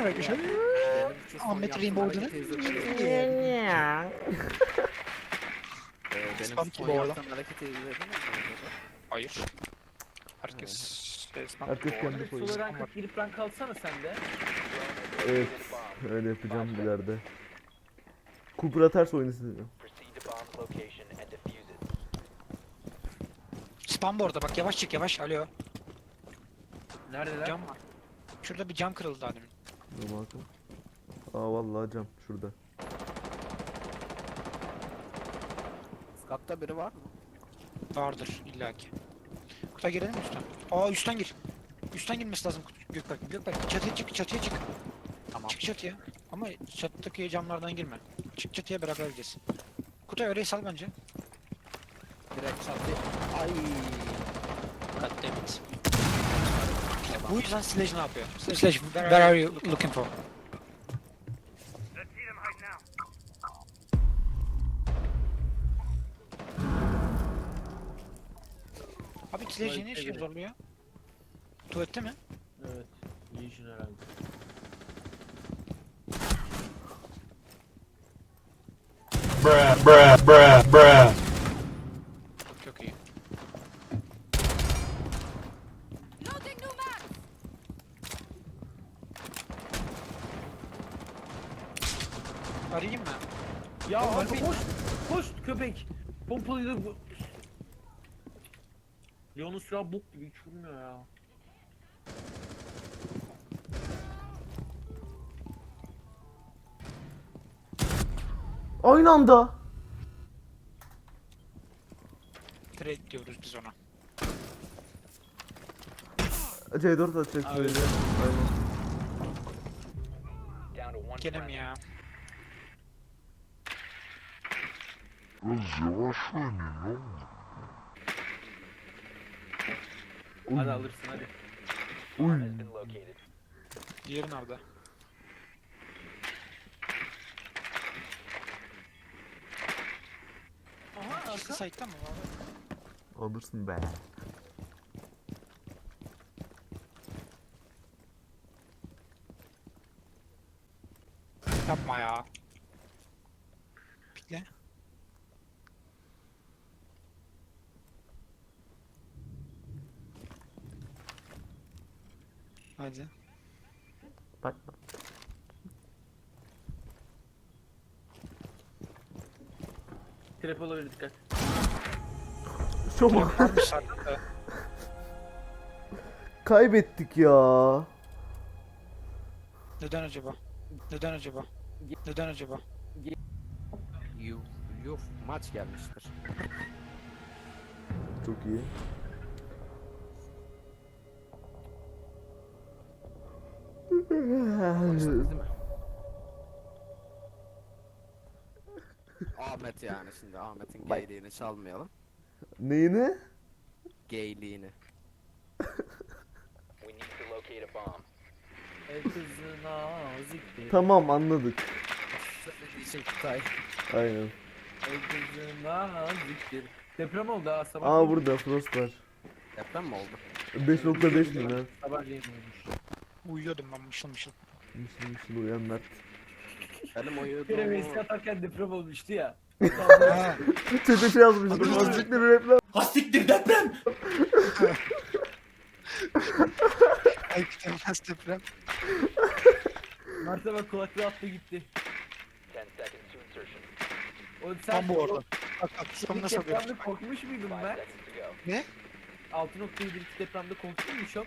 demek bir şey? Ahmet izlediniz mi? Ee, Benim Spam son gibi oğlum. yaptığım hareketi izlediniz mi? Hayır. Herkes esnaf. Herkes bu kendi arada. koyuyor. Solo rank girip rank alsana sen de. Evet. Öyle yapacağım ileride. Cooper atarsa oyunu sizinle. Spam bu arada bak yavaş çık yavaş. Alo. Neredeler? Cam var. Şurada bir cam kırıldı daha demin. Dur bakalım. Aa vallahi cam şurada. Skatta biri var mı? Vardır illaki. Kutay girelim mi üstten? Aa üstten gir. Üstten girmesi lazım Kut- Gökberk. Gökberk çatıya çık çatıya çık. Tamam. Çık çatıya. Ama çatıdaki camlardan girme. Çık çatıya beraber gideceğiz. Kutay orayı sal bence. Direkt çatı. Ay. God damn it. İşte bu yüzden Sledge ne yapıyor? Sledge, where are you looking for? Abi Sledge ne işe zorluyor? Tuvalette mi? Evet. Legion herhalde. Çok iyi. Loading new map! Arayayım mı? Ya Oğlum, abi ölmeyin koş. Koş köpek. Pompalıyla bu. Silahı bok gibi hiç vurmuyor ya. Aynı anda. Trade diyoruz biz ona. C4 atacak Abi. böyle. Aynen. Gene mi ya? Hadi alırsın hadi. Uy. Diğeri nerede? Aha İkisi site'ta mı? Alırsın be. Yapma ya. Hadi. Bak. Trap olabilir dikkat. De. kaybettik ya. Neden acaba? Neden acaba? Neden acaba? Yuh. Yuh. Maç gelmiştir. Çok iyi. Ahmet yani şimdi Ahmet'in Bak. gayliğini çalmayalım. Neyini? Gayliğini. El kızı naziktir. Tamam anladık. Söylediği Kutay. Aynen. El kızı naziktir. Deprem oldu ha sabah. Aa burada Frost var. Deprem mi oldu? 5.5 mi lan? Sabahleyin olmuş. Uyuyordum ben mışıl mışıl. Mışıl mışıl uyan Mert. Benim Bir kere uyuduğumu... Veysel atarken deprem olmuştu ya. Ha, Çete şey yazmıştım. Azıcık bir replam. ay kitabımız deprem. Mert'e bak kulaklığı attı gitti. O sen Tam bu orada. Bak bak oluyor? depremde korkmuş muydun Mert? Ne? 6.7 depremde korktun mu şok?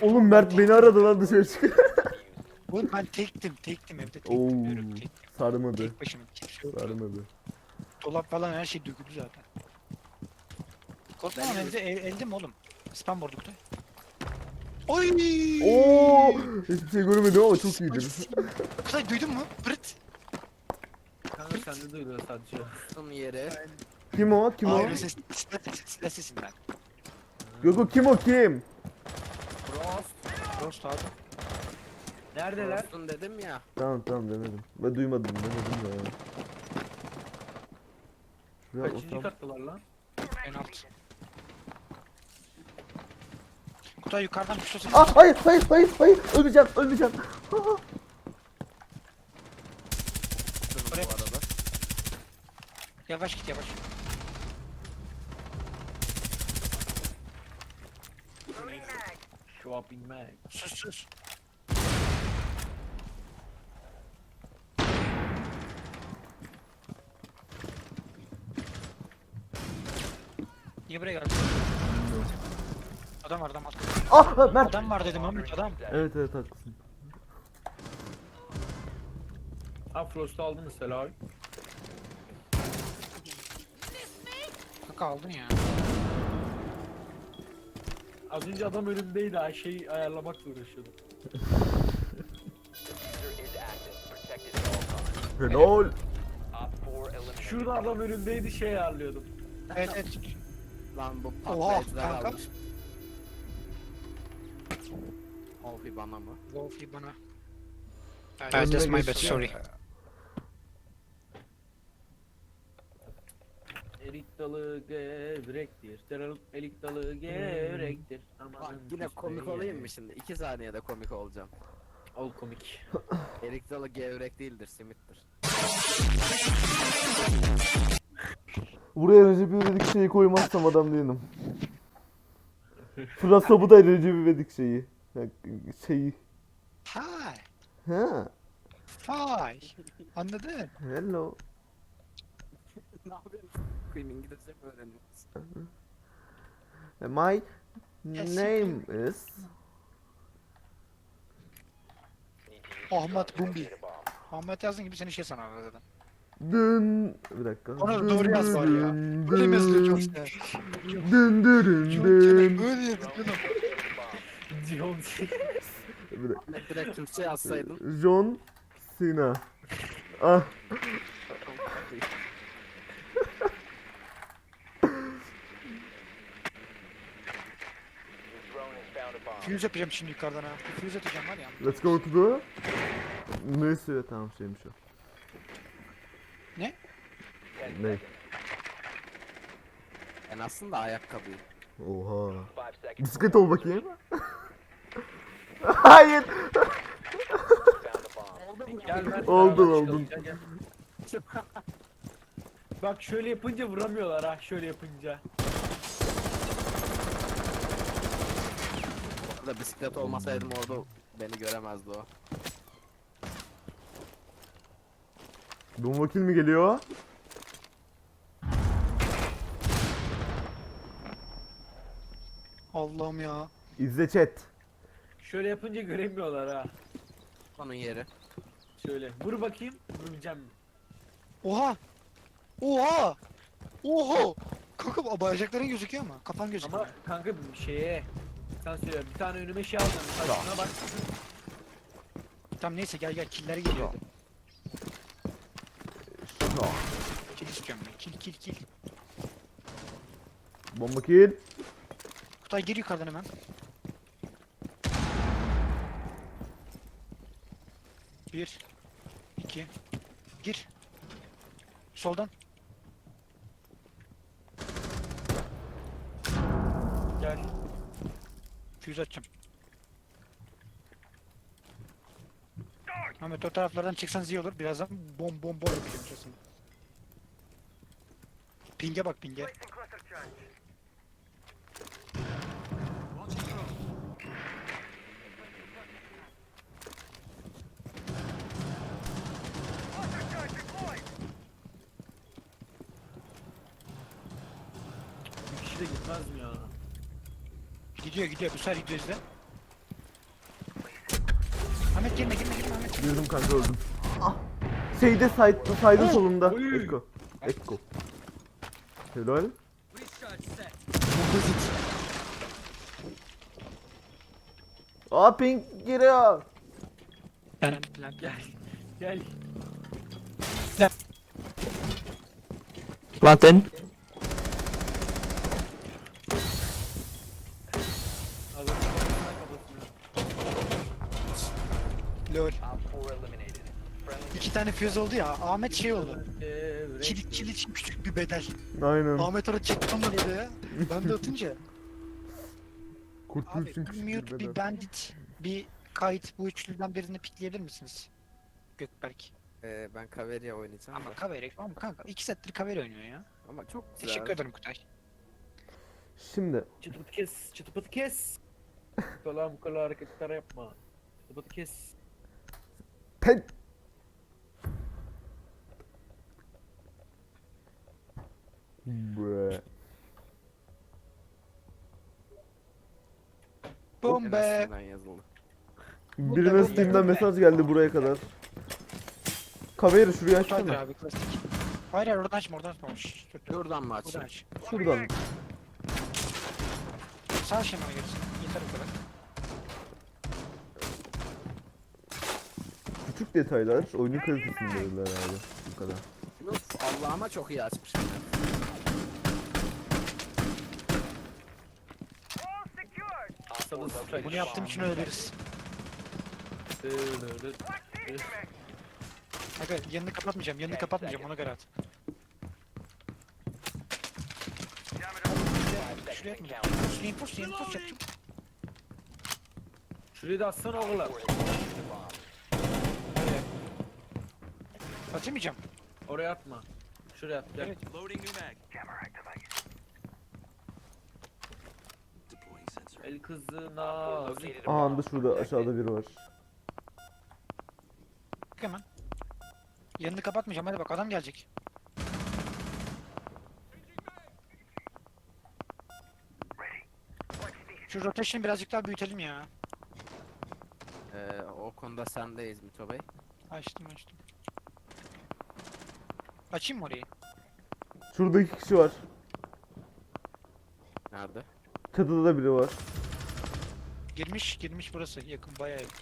Oğlum Mert beni aradı lan dışarı çık. Oğlum ben tektim, tektim evde tektim Oo. diyorum tektim. Sarmadı. Tek başıma kimse yok. Sarmadı. Dolap falan her şey döküldü zaten. Korkma Ben lan de- evde, ev, elde mi oğlum? Spam board'u Kutay. Oy! Oo! Hiçbir şey görmedim ama çok iyiydi. Kutay duydun mu? Pırt. Kanka sende duyuluyor sadece. Tuttum yere. Kim o? Kim o? Ayrı ses, silah, sesinden. Gökü kim o kim? Rost abi. Neredeler? Frost'un dedim ya. Tamam tamam demedim. Ben duymadım demedim ya. Şuraya Kaçıncı otam. kattalar lan? En alt. Kutay yukarıdan bir şey Ah hayır hayır hayır hayır öleceğim öleceğim. Ah, Sınıf bu arada. Yavaş git yavaş. Shopping mag. Sus sus. Niye buraya geldin? Adam var adam var. Ah Mert. Adam var dedim Ahmet adam. Evet evet haklısın. Ha Frost'u aldın mesela abi. Kanka aldın ya. Az önce adam önümdeydi ha şey ayarlamakla uğraşıyordum. Helal. Şurada adam önümdeydi şey ayarlıyordum. Evet evet. Lan bu patlayıcılar kanka. almış. Olfi bana mı? Wolfie bana. Evet, that's my bad sorry. Erik dalı gevrektir. Terörün erik dalı gevrektir. Aman Bak yine komik olayım mı şimdi? 2 saniyede komik olacağım. Ol komik. Erik dalı gevrek değildir, simittir. Buraya Recep İvedik şeyi koymazsam adam değilim. Şurası bu da Recep İvedik şeyi. Şeyi. Hi. Ha. Hi. Anladın? Hello. ne yapıyorsun? Koyayım İngilizce mi öğreniyorsun? My Yes, name is Ahmet Bumbi. Ahmet yazdığın gibi seni şey sanarlar zaten. Dün bir dakika. Ona doğru yaz var ya. Böyle mi yazılıyor çok dün işte? Dün dün dün. Böyle yazıyor canım. John Bir dakika. Ne direkt Türkçe yazsaydın. John Cena. Ah. Fuse yapacağım şimdi yukarıdan ha. Bir Fuse atacağım var ya. Let's go to the... Neyse tamam şeymiş o. Ne? Ne? En aslında ayakkabıyı. Oha. Bisiklet ol bakayım. Hayır. Gel ben Oldu, beraber oldu. çıkalım, gel, gel. Bak şöyle yapınca vuramıyorlar ha şöyle yapınca. Orada bisiklet olmasaydım orada beni göremezdi o. Don vakil mi geliyor? Allah'ım ya. İzle chat. Şöyle yapınca göremiyorlar ha. Onun yeri. Şöyle vur bakayım vuracağım. Oha. Oha. Oha. Kanka bacakların gözüküyor ama kafan gözüküyor. Ama kanka bir şeye sen söyle bir tane önüme şey aldım. Saçına bak. Tamam neyse gel gel killer geliyor. Kill istiyorum ben. Kill kill kill. Bomba kill. Kutay gir yukarıdan hemen. Bir. iki, Gir. Soldan. 200 atacağım. Ahmet o taraflardan çıksanız iyi olur. Birazdan bom bom bom yapacağım şurasını. Ping'e bak ping'e. Bir kişi de gitmez mi ya? Gidiyor gidiyor. Bu sefer gidiyor izle. Ahmet girme girme girme Ahmet. Girdim kanka öldüm. Ah. Şeyde side, side'ın solunda. Oy. Let's go. Helal. Aa pink giriyor. Ben Gel. Gel. Planten. Adam tane fuse oldu ya. Ahmet şey oldu. Kilit kilit için küçük bir bedel. Aynen. Ahmet orada çekti ama böyle ya. Ben de atınca. Kurtuluş Abi bir mute, bir bandit, bir kayıt bu üçlüden birini pikleyebilir misiniz? Gökberk. Ee, ben Kaveria oynayacağım Ama da. Kaveri, ama kanka iki settir Kaveri oynuyor ya. Ama çok güzel. Teşekkür ederim Kutay. Şimdi Çıtı pıtı kes. Çıtı pıtı kes. Kala bu kala hareketler yapma. Çıtı pıtı kes. pen Bre. Be. Enes'inden yazıldı. Birine Steam'den mesaj geldi buraya kadar. Kaveri şurayı Kutaydır açsana. abi klasik. Hayır hayır oradan açma oradan açma. Şşş, dur, dur. Buradan mı Buradan açayım? aç. Şuradan. Sağ şemana gelsin. Yeter o kadar. Küçük detaylar oyunun kalitesini verirler abi. Bu kadar. Uf, Allah'ıma çok iyi açmışım. Bunu yaptığım için ölürüz. Aga yanını kapatmayacağım, yanını kapatmayacağım ona göre at. Şuraya atmayacağım. Reinforce, reinforce yapacağım. Şurayı da atsana oğlum. Öyle. Atamayacağım. Oraya atma. Şuraya at. Gel. Evet. El kızı nazik. Aa da şurada aşağıda biri var. Bak hemen. Yanını kapatmayacağım hadi bak adam gelecek. Şu rotation'ı birazcık daha büyütelim ya. Ee, o konuda sendeyiz Mito Bey. Açtım açtım. Açayım mı orayı? Şurada iki kişi var. Nerede? Çatıda da biri var. Girmiş girmiş burası yakın bayağı yakın.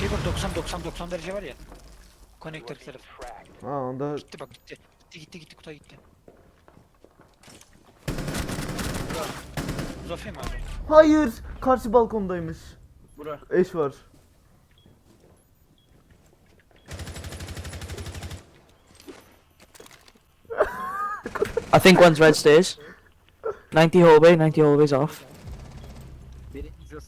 Şey var 90 90 90 derece var ya. Konektör tarafı. Aa da Gitti bak gitti. Gitti gitti gitti Kutay gitti. Uzatayım abi. Hayır! Karşı balkondaymış. Bura. Eş var. I think one's red stairs. 90 hallway, 90 hallways off. Jur.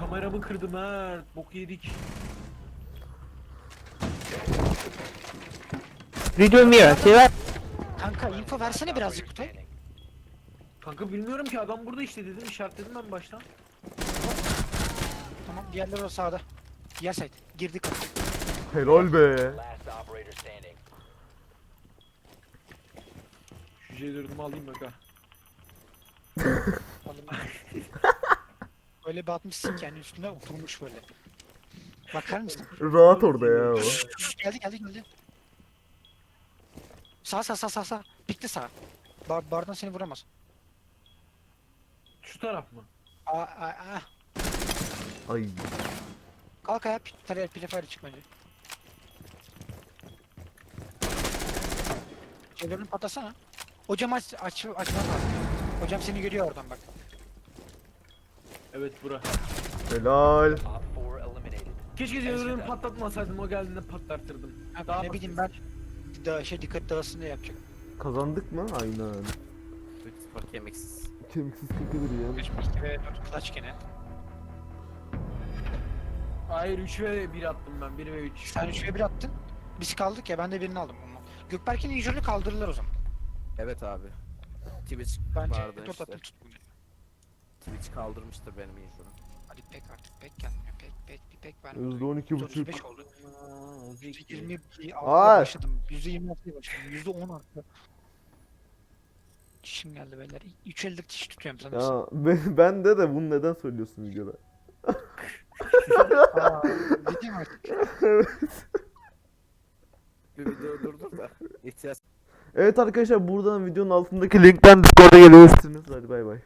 Kameramı kırdım ha. Bok yedik. Redo mirror, clear it. Kanka info versene birazcık Kutay. Kanka bilmiyorum ki adam burada işte dedim işaretledim ben baştan. Tamam diğerleri o sağda. Diğer side. Girdik. Helal be. Şu C4'ümü alayım bak ha. Öyle bir atmışsın ki yani üstüne oturmuş böyle. Bakar mısın? Rahat orada ya o. geldi geldi geldi. Sağ sağ sağ sağ sağ. Bitti sağ. Bar bardan seni vuramaz. Şu taraf mı? Aa, aa, aa. Ay. Kalk ayağa pi- tarayarak prefire çık bence. Şeylerini patlasana. Hocam aç, aç, açman lazım. Hocam seni görüyor oradan bak. Evet bura. Helal. Keşke C4'ümü patlatmasaydım o geldiğinde patlattırdım. Ha, Daha ne bileyim ben daha şey dikkat dağılsın diye yapacak. Kazandık mı? Aynen. 3-0 kemiksiz. Kemiksiz kırkıdır ya. 3 ve 4 clutch gene. Hayır 3 ve 1 attım ben 1 ve 3. Sen 3 ve 1 attın. Biz kaldık ya ben de birini aldım. Gökberk'in injürünü kaldırırlar o zaman. Evet abi. Twitch Bence vardı 4 işte. attım tuttum. Twitch kaldırmıştır benim injurum. Hadi pek artık pek gelmiyor. Pek pek bir pek vermiyor. %12 buçuk. 35 oldu. %20 Aa! başladım. %26'ya başladım. %10 arttı. Çişim geldi beyler. 3 elde çiş tutuyorum sanırsın. Ya ben, ben de de bunu neden söylüyorsun videoda? Aa, gideyim artık. Bir video durdur da. İhtiyaç Evet arkadaşlar buradan videonun altındaki linkten Discord'a gelebilirsiniz. Hadi bay bay.